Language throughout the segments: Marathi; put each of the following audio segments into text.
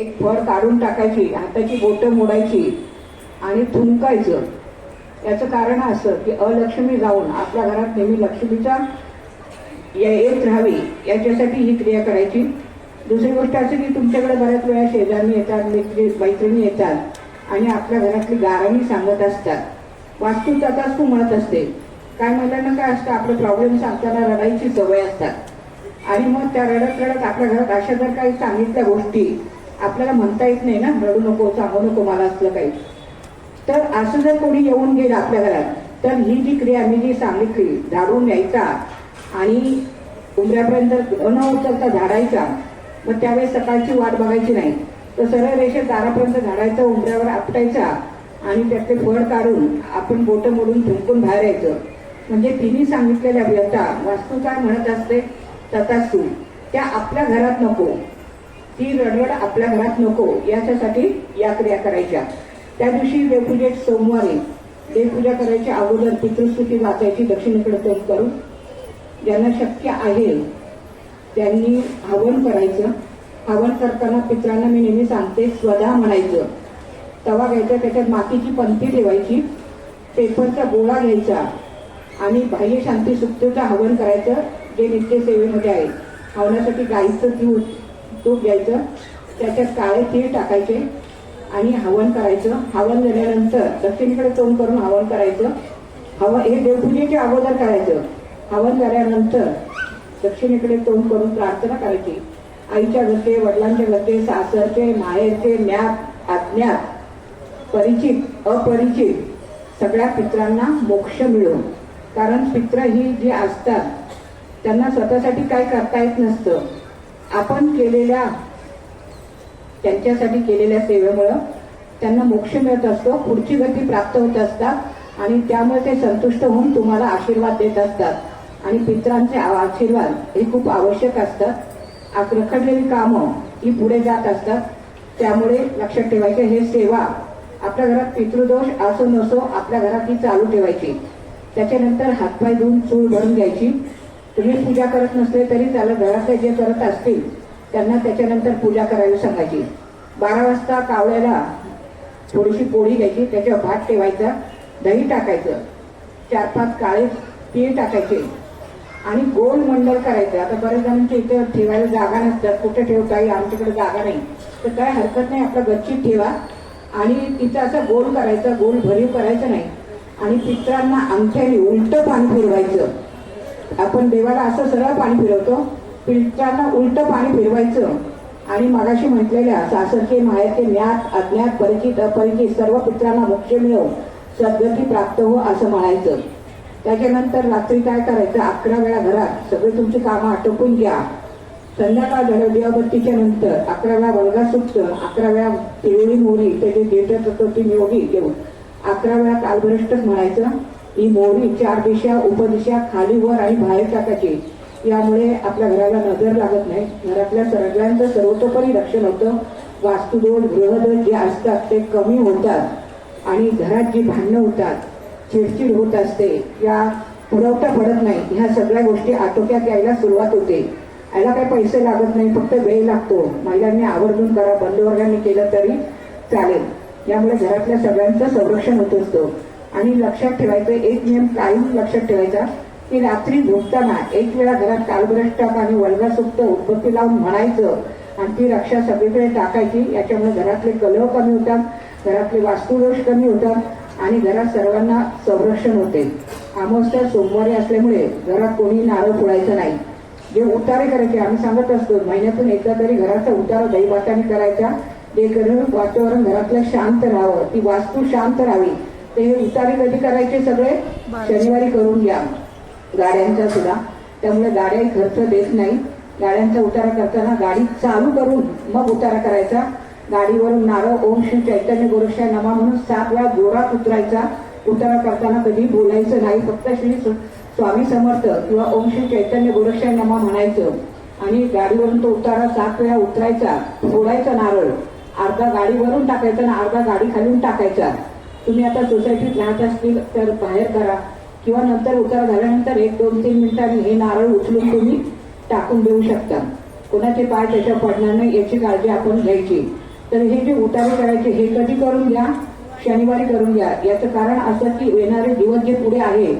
एक फळ काढून टाकायची हाताची बोटं मोडायची आणि थुंकायचं. याचं कारण असं की अलक्ष्मी जाऊन आपल्या घरात नेहमी लक्ष्मीचा या- येत राहावी याच्यासाठी ही क्रिया करायची. दुसरी गोष्ट अशी की तुमच्याकडे बऱ्याच वेळा शेजारी येतात मित्री मैत्रिणी येतात आणि आपल्या घरातली गाराणी सांगत असतात. वास्तू तू म्हणत असते. काय म्हणल्यानं काय असतं आपले प्रॉब्लेम सांगताना रडायची सवय असतात. आणि मग त्या रडत रडत आपल्या घरात अशा जर काही सांगितल्या गोष्टी आपल्याला म्हणता येत नाही ना रडू नको सांगू नको मला असलं काही. तर असं जर कोणी येऊन गेलं आपल्या घरात तर ही जी क्रिया मी जी सांगितली झाडून यायचा आणि उमऱ्यापर्यंत न उचलता झाडायचा मग त्यावेळेस सकाळची वाट बघायची नाही. तर सरळ रेषेत दारापर्यंत झाडायचा उमऱ्यावर आपटायचा आणि त्याचे फळ काढून आपण बोटं मोडून थुंकून बाहेर यायचं. म्हणजे तिने सांगितलेल्या व्यथा वास्तू काय म्हणत असते तथास्तू त्या आपल्या घरात नको. ती रडरड आपल्या घरात नको याच्यासाठी या क्रिया करायच्या. त्या दिवशी देवपूजेत सोमवारी देवपूजा करायच्या अगोदर पितृस्तुती वाचायची दक्षिणेकडे तोंड करून ज्यांना शक्य आहे त्यांनी हवन करायचं. हवन करताना पित्रांना मी नेहमी सांगते स्वधा म्हणायचं. तवा घ्यायचा त्याच्यात मातीची पंथी ठेवायची पेपरचा गोळा घ्यायचा आणि बाह्य शांती सुप्तचं हवन करायचं जे नित्यसेवेमध्ये आहे. हवनासाठी गाईचं दूध तूप घ्यायचं त्याच्यात काळे तीळ टाकायचे आणि हवन करायचं. हवन झाल्यानंतर दक्षिणेकडे तोंड करून हवन करायचं. हवन हे देवपूजेच्या अगोदर करायचं. हवन झाल्यानंतर दक्षिणेकडे तोंड करून प्रार्थना करायची. आईच्या घरचे वडिलांच्या घरचे सासरचे माहेरचे ज्ञात अज्ञात परिचित अपरिचित सगळ्या पित्रांना मोक्ष मिळो कारण पित्र ही जी असतात त्यांना स्वतःसाठी काय करता येत नसतं. आपण केलेल्या त्यांच्यासाठी केलेल्या सेवेमुळं त्यांना मोक्ष मिळत असतो पुढची गती प्राप्त होत असतात आणि त्यामुळे ते संतुष्ट होऊन तुम्हाला आशीर्वाद देत असतात. आणि पित्रांचे आशीर्वाद हे खूप आवश्यक असतात रखडलेली कामं ही पुढे जात असतात. त्यामुळे लक्षात ठेवायचे हे सेवा आपल्या घरात पितृदोष असो नसो आपल्या घरात ही चालू ठेवायची. त्याच्यानंतर हातपाय धुवून चूळ भरून घ्यायची. तुम्ही पूजा करत नसले तरी त्याला घरातले जे करत असतील. त्यांना त्याच्यानंतर पूजा करायला सांगायची. बारा वाजता कावळ्याला थोडीशी पोळी घ्यायची त्याच्यावर भात ठेवायचा दही टाकायचं चार पाच काळे तीळ टाकायचे आणि गोल मंडळ करायचं. आता बऱ्याच जणांच्या इथे ठेवायला जागा नसतात. कुठे ठेवता येईल आमच्याकडे जागा नाही. तर काय हरकत नाही. आपल्या गच्चीत ठेवा. आणि तिथं असं गोल करायचं गोल भरीव करायचं नाही. आणि पित्रांना अंगठ्याने उलटं पान फिरवायचं. आपण देवाला असं सरळ पाणी फिरवतो पित्रांना उलट पाणी फिरवायचं. आणि मगाशी म्हटलेल्या सासरचे माहेरचे ज्ञात अज्ञात परिचित अपरिचित सर्व पित्रांना मोक्ष मिळव सद्गती प्राप्त हो असं म्हणायचं. त्याच्यानंतर रात्री काय करायचं? अकरा वेळा घरात सगळे तुमची कामं आटोपून घ्या. संध्याकाळ झालं दिवाबत्तीच्या नंतर अकरा वेळा वल्गा सुप्त अकरा वेळा तिळी मोरी त्याचे देठत होतो योगी घेऊन अकरा वेळा कालभ्रष्टच म्हणायचं. ही मोरी चार दिशा उपदिशा खाली वर आणि बाहेर टाकायची. यामुळे आपल्या घराला नजर लागत नाही. घरातल्या सगळ्यांचं सर्वतोपरी रक्षण होतं. वास्तुदोष गृहदोष जे असतात ते कमी होतात. आणि घरात जी भांडणं होतात चिडचिड होत असते या पुरवठा पडत नाही. ह्या सगळ्या गोष्टी आटोक्यात यायला सुरुवात होते. याला काही पैसे लागत नाही फक्त वेळ लागतो. महिलांनी आवर्जून करा बंधुवर्गांनी केलं तरी चालेल. यामुळे घरातल्या सगळ्यांचं संरक्षण होत असतं. आणि लक्षात ठेवायचं एक नियम कायम लक्षात ठेवायचा की रात्री झोपताना एक वेळा घरात कालभ्रष्टक आणि वल्गा सुप्त उत्पत्ती लावून म्हणायचं आणि ती रक्षा सगळीकडे टाकायची. याच्यामुळे घरातले कलह कमी होतात घरातले वास्तुदोष कमी होतात आणि घरात सर्वांना संरक्षण होते. अमावस्या सोमवारी असल्यामुळे घरात कोणी नारळ फोडायचं नाही. जे उतारे करायचे आम्ही सांगत असतो महिन्यातून एकदा तरी घराचा उतारा दैवाताने करायचा. जे करून वातावरण घरातलं शांत राहावं ती वास्तू शांत राहावी. ते उतारे कधी करायचे सगळे शनिवारी करून घ्या. गाड्यांचा सुद्धा. त्यामुळे गाड्या खर्च देत नाही. गाड्यांचा उतारा करताना गाडी चालू करून मग उतारा करायचा. गाडीवरून नारळ ओम श्री चैतन्य गोरक्षा नमा म्हणून सात वेळा जोरात उतरायचा. उतारा करताना कधी बोलायचं नाही. फक्त श्री स्व- स्वामी समर्थ किंवा ओम श्री चैतन्य गोरक्षा नमा म्हणायचं. आणि गाडीवरून तो उतारा सात वेळा उतरायचा. फोडायचा नारळ. अर्धा गाडीवरून टाकायचा आणि अर्धा गाडी खालून टाकायचा. तुम्ही आता सोसायटीत राहत असतील तर बाहेर करा. किंवा नंतर उतार झाल्यानंतर एक दोन तीन मिनिटांनी हे नारळ उचलून तुम्ही टाकून देऊ शकता. कोणाचे पाय त्याच्या पडणार नाही याची काळजी आपण घ्यायची. तर हे जे उतारे करायचे हे कधी करून घ्या? शनिवारी करून घ्या. याचं कारण असं की येणारे दिवस जे पुढे आहे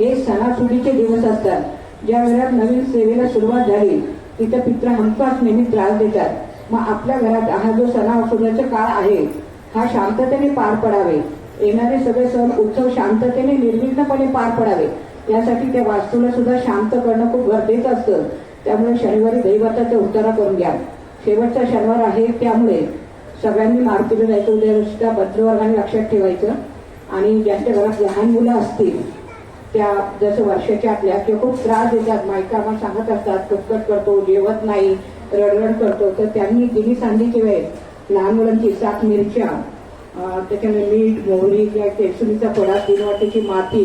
हे सणासुदीचे दिवस असतात. ज्या वेळेला नवीन सेवेला सुरुवात झाली तिथं पित्र हमखास नेहमी त्रास देतात. मग आपल्या घरात हा जो सणासुदाचा काळ आहे हा शांततेने पार पडावे. येणारे सगळे सण उत्सव शांततेने निर्विघ्नपणे पार पडावे. यासाठी त्या वास्तूला सुद्धा शांत करणं खूप गरजेचं असतं. त्यामुळे शनिवारी दैवताचा उतारा करून घ्या. शेवटचा शनिवार आहे त्यामुळे सगळ्यांनी मारुतीला जायचं उद्या सुद्धा भद्रवर्गाने लक्षात ठेवायचं. आणि ज्यांच्या घरात लहान मुलं असतील त्या जसं वर्षाच्या आतल्या ते खूप त्रास देतात मायका मग सांगत असतात कटकट करतो जेवत नाही रडरड करतो तर त्यांनी दिली सांगलीची वेळ. लहान मुलांची सात मिरच्या त्याच्याने मीठ मोहरी किंवा केसुरीचा पडा तीन की माती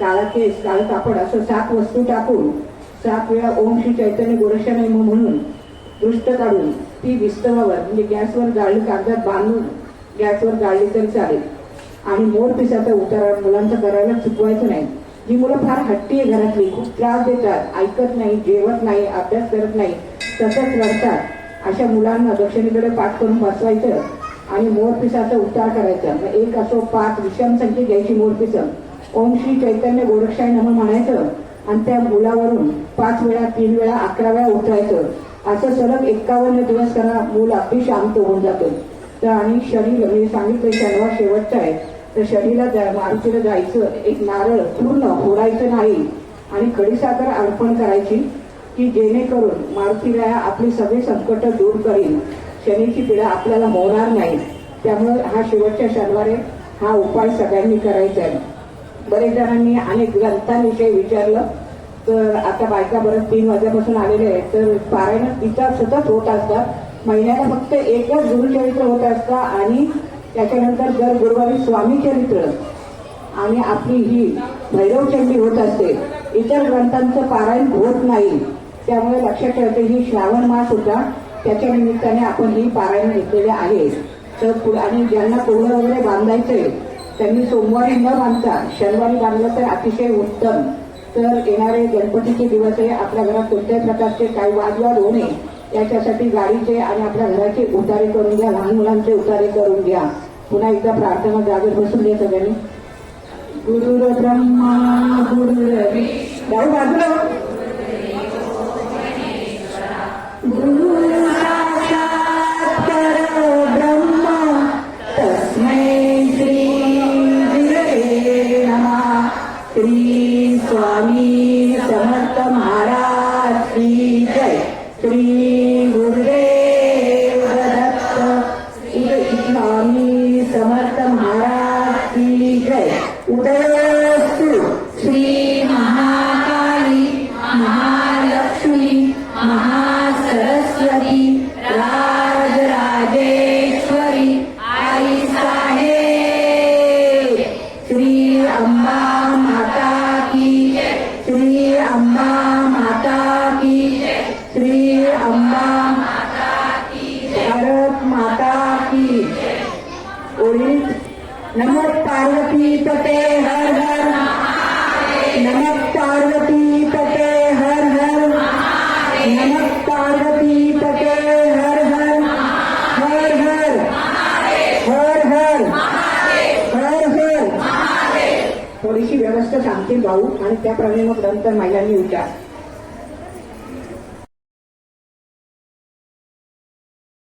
काळा केस काळं कापड असं सात वस्तू टाकून सात वेळा ओम श्री चैतन्य गोरक्षाने म्हणून दृष्ट काढून ती विस्तवावर म्हणजे गॅसवर गाळली कागदात बांधून गॅसवर गाळली तरी चालेल. आणि मोर पिसाचा उतारा मुलांचा करायला चुकवायचं नाही. जी मुलं फार हट्टी आहे घरातली. खूप त्रास देतात ऐकत नाही जेवत नाही अभ्यास करत नाही तसंच रडतात. अशा मुलांना दक्षिणेकडे पाठ करून बसवायचं आणि मोर पिसाचा उच्चार करायचा. मग एक असो पाच विषम संख्या घ्यायची मोरपिसं. ओम श्री चैतन्य गोरक्षाय नम म्हणायचं. आणि त्या मुलावरून पाच वेळा तीन वेळा अकरा वेळा उतरायचं असं सलग एक्कावन्न दिवस करा मूल अगदी शांत होऊन जातो. तर आणि शरीर मी सांगितलं शनिवार शेवटचा आहे. तर शरीराला मारुतीला जायचं एक नारळ पूर्ण फोडायचं नाही. आणि खडीसाखर अर्पण करायची की जेणेकरून मारुतीला आपली सगळी संकट दूर करील शनीची पिढा आपल्याला मोहणार नाही. त्यामुळे हा शेवटच्या शनिवारी हा उपाय सगळ्यांनी करायचा आहे. बरेच जणांनी अनेक ग्रंथांविषयी विचारलं. तर आता बायका बरं तीन वाजल्यापासून आलेले आहेत. तर पारायण तिचा सतत होत असतात महिन्याला फक्त एकच गुरुचरित्र होत असतं आणि त्याच्यानंतर दर गुरुवारी स्वामी चरित्र आणि आपली ही भैरवचंडी होत असते. इतर ग्रंथांचं पारायण होत नाही. त्यामुळे लक्षात ठेवते ही श्रावण मास होता. त्याच्या निमित्ताने आपण ही पारायण घेतलेले आहे. तर पुढे आणि ज्यांना कोवळं वगैरे बांधायचंय त्यांनी सोमवारी न बांधता शनिवारी बांधलं तर अतिशय उत्तम. तर येणारे गणपतीचे दिवस आहे आपल्या घरात कोणत्याही प्रकारचे काही वादवाद होऊ नये. याच्यासाठी गाडीचे आणि आपल्या घराचे उतारे करून घ्या लहान मुलांचे उतारे करून घ्या. पुन्हा एकदा प्रार्थना जागर बसून घ्या सगळ्यांनी. गुरुर ब्रह्मा गुरुर विष्णू बाजूला हो. Swami. श्री अंबा भारत माता की ओळीत पार्वती तटे हर हर. नमक पार्वती तटे हर हर. नमक पार्वती तटे हर हर. हर हर. हर हर. हर हर. थोडीशी व्यवस्था सांगतील भाऊ आणि त्याप्रमाणे मग नंतर महिलांनी विचार.